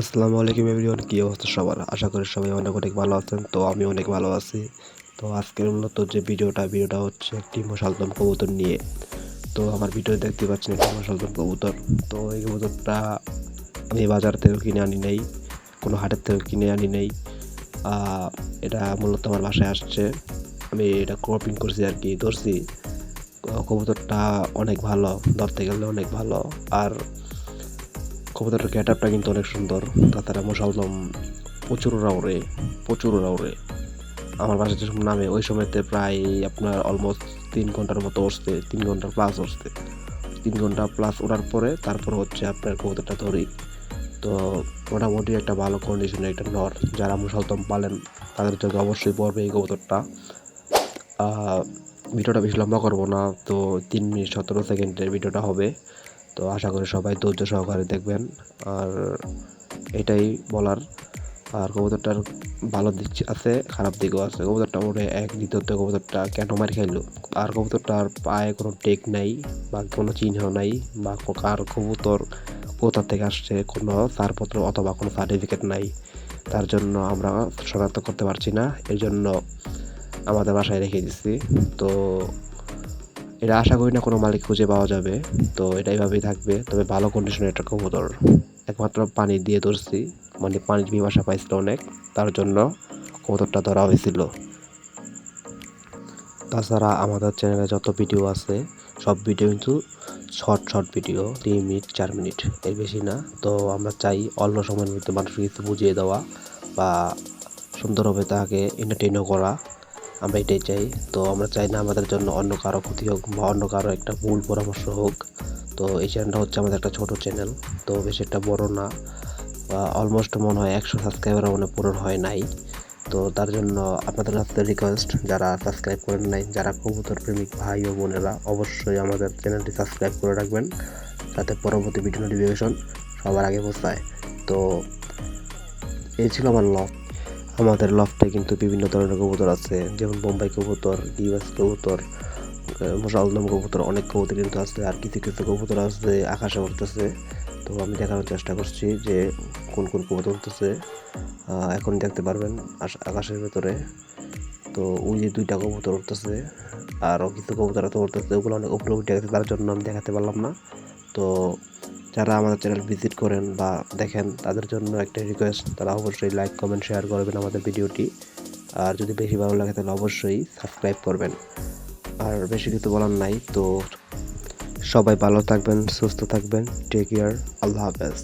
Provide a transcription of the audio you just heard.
আসসালামু আলাইকুম এভরিওয়ান, কী অবস্থা সবার? আশা করি সবাই অনেক অনেক ভালো আছেন, তো আমি অনেক ভালো আছি। তো আজকের মূলত যে ভিডিওটা ভিডিওটা হচ্ছে একটি মশালদম কবুতর নিয়ে। তো আমার ভিডিও দেখতে পাচ্ছেন একটি মশালদম কবুতর। তো এই কবুতরটা আমি বাজার থেকে কিনে আনি নেই, কোনো হাটের থেকে কিনে আনি নেই। এটা মূলত আমার বাসায় আসছে। আমি এটা ক্রপিং করছি আর কি, ধরছি। কবুতরটা অনেক ভালো, ধরতে গেলে অনেক ভালো। আর কবুতরের গেট আপটা কিন্তু অনেক সুন্দর। তাছাড়া মশালদম প্রচুর রাউরে প্রচুর রাউরে। আমার বাসায় যেসব নামে, ওই সময়তে প্রায় আপনার অলমোস্ট তিন ঘণ্টার মতো উঠছে তিন ঘণ্টা প্লাস উঠছে তিন ঘণ্টা প্লাস ওঠার পরে তারপর হচ্ছে আপনার কবুতরটা ধরি। তো মোটামুটি একটা ভালো কন্ডিশনের একটা নর যারা মুসালতম পালেন, তাদের জন্য অবশ্যই পড়বে এই কবুতরটা ভিডিওটা বেশি লম্বা করব না, তো তিন মিনিট সতেরো সেকেন্ডের ভিডিওটা হবে। তো আশা করি সবাই ধৈর্য সহকারে দেখবেন। আর এটাই বলার। আর কবুতরটার ভালো দিক আছে, খারাপ দিকও আছে। কবুতরটা ওরে এক দ্বিতীয়ত কবুতরটা কেন মার খাইলো? আর কবুতরটার পায়ে কোনো টেক নাই, বা কোনো চিহ্ন নাই, বা কার কবুতর কোথা থেকে আসছে, কোনো ছাড়পত্র অথবা কোনো সার্টিফিকেট নাই, তার জন্য আমরা শনাক্ত করতে পারছি না। এই জন্য আমাদের বাসায় রেখে দিচ্ছি তো এটা আশা করি না কোনো মালিক খুঁজে পাওয়া যাবে। তো এটা এইভাবেই থাকবে। তবে ভালো কন্ডিশনের একটা কবুতর। একমাত্র পানি দিয়ে ধরছি। মানে পানির পিপাসা পাইছিল অনেক। তার জন্য কবুতরটা ধরা হয়েছিল। তাছাড়া আমাদের চ্যানেলে যত ভিডিও আছে, সব ভিডিও কিন্তু শর্ট শর্ট ভিডিও তিন মিনিট চার মিনিট এর বেশি না। তো আমরা চাই অল্প সময়ের মধ্যে মানুষকে কিছু বুঝিয়ে দেওয়া বা সুন্দরভাবে তাকে এন্টারটেইনও করা। আমরা এটাই চাই। তো আমরা চাই না আমাদের জন্য অন্য কারও ক্ষতি হোক বা অন্য কারও একটা ভুল পরামর্শ হোক। তো এই চ্যানেলটা হচ্ছে আমাদের একটা ছোট চ্যানেল তো বেশি একটা বড় না। অলমোস্ট মনে হয় একশো সাবস্ক্রাইবার মনে পূরণ হয় নাই। তো তার জন্য আপনাদের কাছে রিকোয়েস্ট যারা সাবস্ক্রাইব করেন নাই, যারা কবুতর প্রেমিক ভাই ও বোনেরা, অবশ্যই আমাদের চ্যানেলটি সাবস্ক্রাইব করে রাখবেন। যাতে পরবর্তী ভিডিও নোটিফিকেশন সবার আগে পৌঁছায়। তো এই ছিল আমার লফ আমাদের লফটে কিন্তু বিভিন্ন ধরনের কবুতর আছে, যেমন বোম্বাই কবুতর ইউএস কবুতর মোশালদম কবুতর, অনেক কবুতর কিন্তু আছে আর কিছু কিছু কবুতর আছে আকাশে উঠতেছে তো আমি দেখানোর চেষ্টা করছি যে কোন কোন কবুতর উঠতেছে এখন দেখতে পারবেন আকাশের ভেতরে। তো ওই যে দুইটা কবুতর উঠতেছে আরও কিছু কবুতর তো উঠতেছে ওগুলো অনেক উপরে উঠে তার জন্য আমি দেখাতে পারলাম না। তো যারা আমাদের চ্যানেল ভিজিট করেন বা দেখেন, তাদের জন্য একটা রিকোয়েস্ট তারা অবশ্যই লাইক কমেন্ট শেয়ার করবেন আমাদের ভিডিওটি। আর যদি বেশি ভালো লাগে, তাহলে অবশ্যই সাবস্ক্রাইব করবেন। আর বেশি কিছু বলার নাই, তো সবাই ভালো থাকবেন, সুস্থ থাকবেন টেক কেয়ার আল্লাহ হাফেজ।